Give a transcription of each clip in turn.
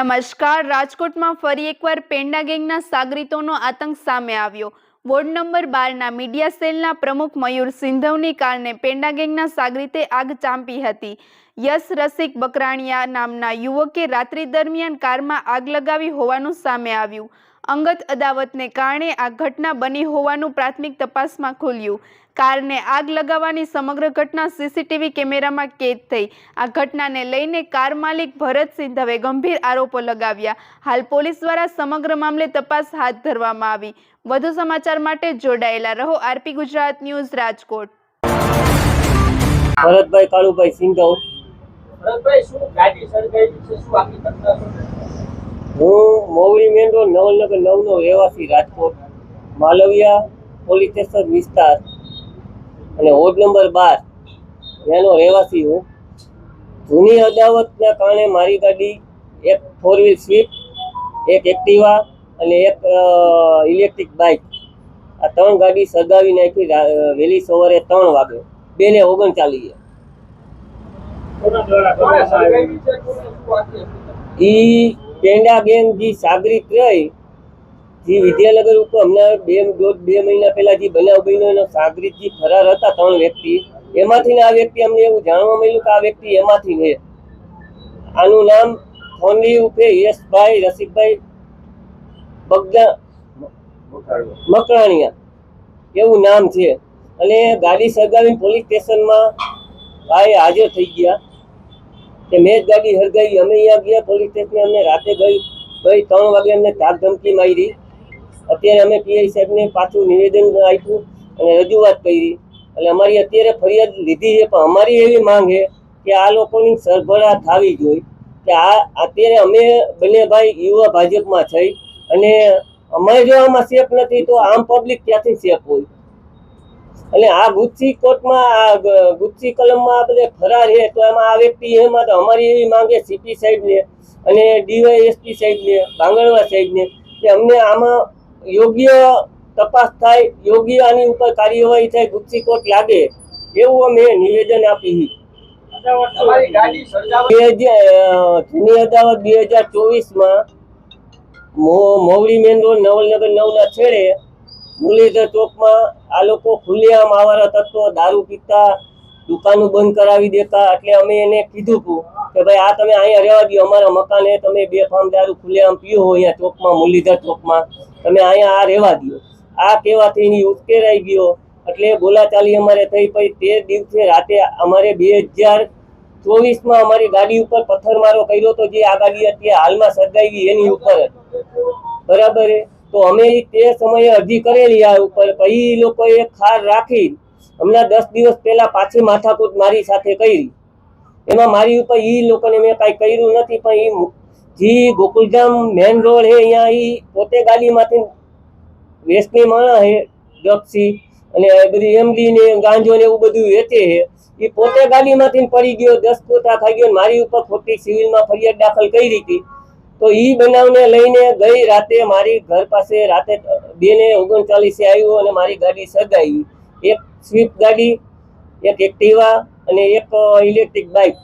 નમસ્કાર. રાજકોટમાં ફરી એકવાર પેંડા ગેંગના સાગરીતોનો આતંક સામે આવ્યો. વોર્ડ નંબર બારના મીડિયા સેલના પ્રમુખ મયુર સિંધવની કારણે પેંડા ગેંગના સાગરીતે આગ ચાંપી હતી. યશ રસિક બકરાણિયા નામના યુવકે રાત્રિ દરમિયાન કારમાં આગ લગાવી હોવાનું સામે આવ્યું. અંગત અદાવતને કારણે આ ઘટના બની હોવાનું પ્રાથમિક તપાસમાં ખુલ્યું. કારને આગ લગાવવાની સમગ્ર ઘટના સીસીટીવી કેમેરામાં કેદ થઈ. આ ઘટનાને લઈને કાર માલિક ભરત સિંધવે ગંભીર આરોપો લગાવ્યા. હાલ પોલીસ દ્વારા સમગ્ર મામલે તપાસ હાથ ધરવામાં આવી. વધુ સમાચાર માટે જોડાયેલા રહો આરપી ગુજરાત ન્યૂઝ રાજકોટ. ભરતભાઈ કાળુભાઈ સિંધવ ભરતભાઈ શું ગાડી સળગાવી છે? શું આખી ઘટના શું હું મોવડી મેન રોડ નવલનગર નવનો રહેવાસી રાજકોટ માલવિયા પોલીસ સ્ટેશન વિસ્તાર અને વોર્ડ નંબર બાર. એનો રહેવાસી હું. જૂની અદાવતના કારણે મારી ગાડી એક ફોર વ્હીલ સ્વિફ્ટ એક એક્ટિવા અને એક ઇલેક્ટ્રિક બાઇક આ ત્રણ ગાડી સળગાવી નાખી વહેલી સવારે ત્રણ વાગે. બે ને ઓગણ હકીકત? ઈ પેંડા ગેંગ જે સાગરિત રહી જે વિદ્યાનગર ઉપર હમણાં બે દોઢ બે મહિના પહેલા જે બનાવ બન્યો એનો સાગરિત જે ફરાર હતા ત્રણ વ્યક્તિ. એમાંથી આ વ્યક્તિ અમને એવું જાણવા મળ્યું કે આ વ્યક્તિ એમાંથી છે. આનું નામ ફોનલી ઉર્ફે યશભાઈ, રસિકભાઈ બગદા મકરાણીયા. એવું નામ છે. અને ગાડી સળગાવીને પોલીસ સ્ટેશનમાં ભાઈ હાજર થઈ ગયા. કે મેં જ ગાડી હરગાવી અમે અહીંયા ગયા પોલીસ સ્ટેશન અમને રાતે ગઈ ગઈ ત્રણ વાગે અમને તાક ધમકી મારી. અત્યારે અમે પીઆઈ સાહેબને પાછું નિવેદન આપ્યું અને રજૂઆત કરી. એટલે અમારી અત્યારે ફરિયાદ લીધી છે, પણ અમારી એવી માંગ છે કે આ લોકોની સરભરા થવી જોઈએ. કે આ, અત્યારે અમે બંને ભાઈ યુવા ભાજપમાં થઈ અને અમે જો આમાં સેફ નથી, તો આમ પબ્લિક ક્યાંથી સેફ હોય. અને આ ગુચ્છી કોર્ટમાં આ ગુચ્છી કલમમાં બધે ફરાર છે તો એમાં આ વ્યક્તિ એમાં તો અમારી એવી માંગે સીપી સાહેબને અને ડીવાયએસપી સાહેબને બાંગણવા સાહેબને કે અમને આમાં યોગ્ય તપાસ થાય યોગ્ય આની ઉપર કાર્યવાહી થાય ગુચ્છી કોર્ટ લાગે એવું અમે નિવેદન આપી તમારી બે હજાર જૂની અદાવત બે હજાર ચોવીસમાં મોવડી મેન રોડ નવલનગર નવના છેડે મુરલીધર ચોકમાં આ લોકો ખુલ્લેઆમ આવારા તત્વો, દારૂ પીતા, દુકાનો બંધ કરાવી દેતા, એટલે અમે એને કીધું હતું કે ભાઈ, આ તમે અહીંયા રહેવા દો અમારા મકાને તમે બે ફામ દારૂ ખુલ્લેઆમ પીઓ હોય અહીંયા ચોકમાં, મુરલીધર ચોકમાં, તમે અહીંયા આ રહેવા દો આ કહેવાથી એની ઉશ્કેરાઈ ગયો, એટલે બોલાચાલી અમારે થઈ પછી તે દિવસે રાતે અમારે બે હજાર ચોવીસમાં અમારી ગાડી ઉપર પથ્થરમારો કર્યો તો જે આ ગાડી અત્યારે હાલમાં સર્જાઈ ગઈ એની ઉપર હતી બરાબર? તો અમે તે સમયે અરજી કરેલી આ ઉપર. પછી ઈ લોકોએ ખાર રાખી હમણાં દસ દિવસ પહેલા પાછી માથાકૂટ મારી સાથે કરી. એમાં મારી ઉપર એ લોકોને મેં કાંઈ કર્યું નથી, પણ એ જી ગોકુલધામ મેન રોડ હે, અહીંયા એ પોતે ગાડીમાંથી વેસ્ટની માણા હે ડ્રગ્સી અને બધી એમડી ને ગાંજો ને એવું બધું વેચે હે. એ પોતે ગાડીમાંથી પડી ગયો, દસ પોતા ખાઈ ગયો મારી ઉપર ખોટી સિવિલમાં ફરિયાદ દાખલ કરી હતી. તો ઈ બનાવને લઈને ગઈ રાતે મારી ઘર પાસે રાતે બે ને ઓગણચાલીસે આવ્યો અને મારી ગાડી સળગાવી. એક સ્વિફ્ટ ગાડી, એક એક્ટિવા અને એક ઇલેક્ટ્રિક બાઇક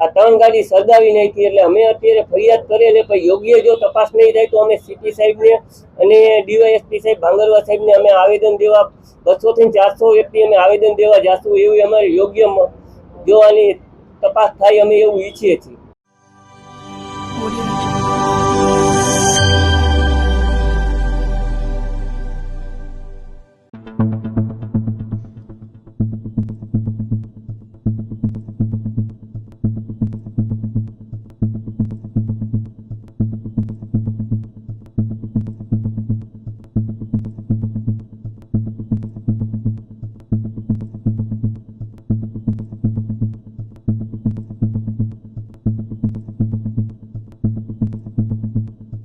આ ત્રણ ગાડી સળગાવી નાખી એટલે અમે અત્યારે ફરિયાદ કરીએ કરેલી પણ યોગ્ય જો તપાસ નહીં થાય તો અમે સીટી સાહેબને અને ડીવાયએસપી સાહેબ, ભાંગરવા સાહેબને અમે આવેદન દેવા, બસોથી ચારસો વ્યક્તિ અમે આવેદન દેવા જાશું એવું અમારે યોગ્ય જોવાની તપાસ થાય અમે એવું ઈચ્છીએ છીએ.